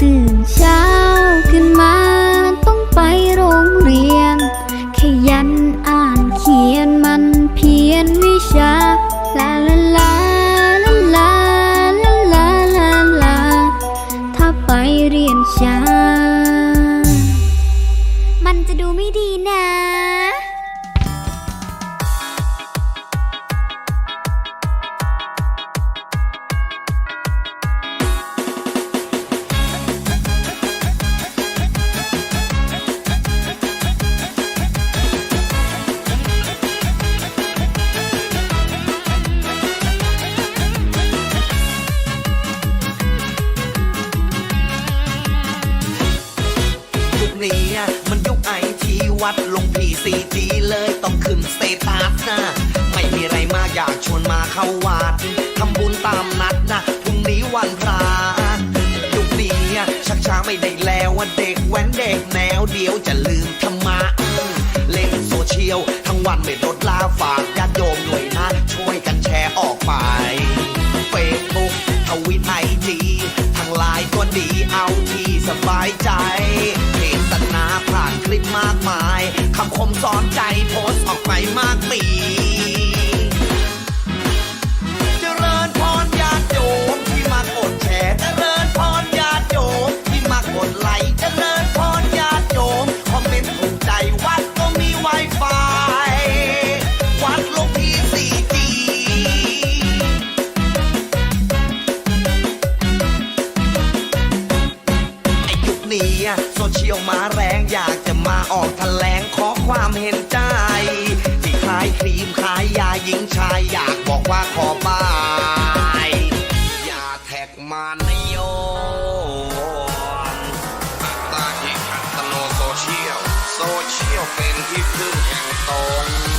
ตื่นเช้าขึ้นมา ย มันยุคไอทีวัดลงพีซีจีเลยต้องขึ้นสเตตัสนะ ไม่มีไรมากอยากชวนมาเข้าวัดทำบุญตามนัดนะพรุ่งนี้วันพระยุคนี้ชักช้าไม่ได้แล้วว่าเด็กแว้นเด็กแนวเดียวจะลืมธรรมะเล่นโซเชียลทั้งวันไม่ลดลาฝากายคำคมสอนใจโพสออกไปมากมีเจริญพรญาติโยมที่มากดแชร์เจริญพรญาติโยมที่มากดไลค์เจริญพรญาติโยมคอมเมนต์ถูกใจวัดก็มีไวไฟวัดลงที่สี่จีไอยุคนี้โซเชียลมาแรงอยากจะมาออกแถลง ความเห็นใจ ที่ขายครีมขายยาหญิงชายอยากบอกว่าขอบายอย่าแท็กมานโยมอัตตาหิขัตโนโซเชียล โซเชียลเป็นที่พึ่งแห่งตน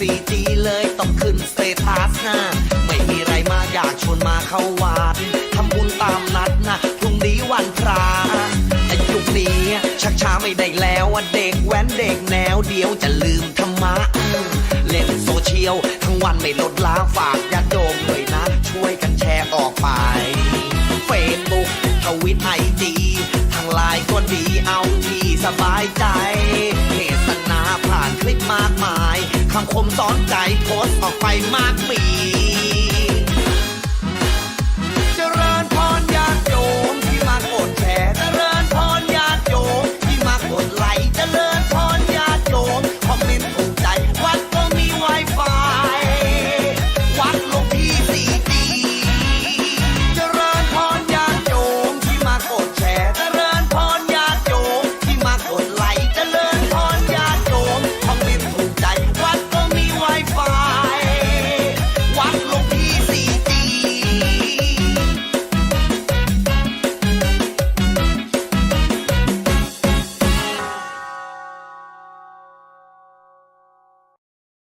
4G เลยต้องขึ้นสเตตัสนะไม่มีไรมาอยากชวนมาเข้าวัดทำบุญตามนัดนะพรุ่งนี้วันพระอายุนี้ชักช้าไม่ได้แล้วเด็กแว้นเด็กแนวเดียวจะลืมธรรมะเล่นโซเชียลทั้งวันไม่ลดละฝากยาติโยมเลยนะ ช่วยกันแชร์ออกไปเฟซบุ๊กทวิตไอจีทางไลน์ก็ดีเอาที่สบายใจเทศนาผ่านคลิปมากมาย คำคมสอนใจโพสออกไปมากมี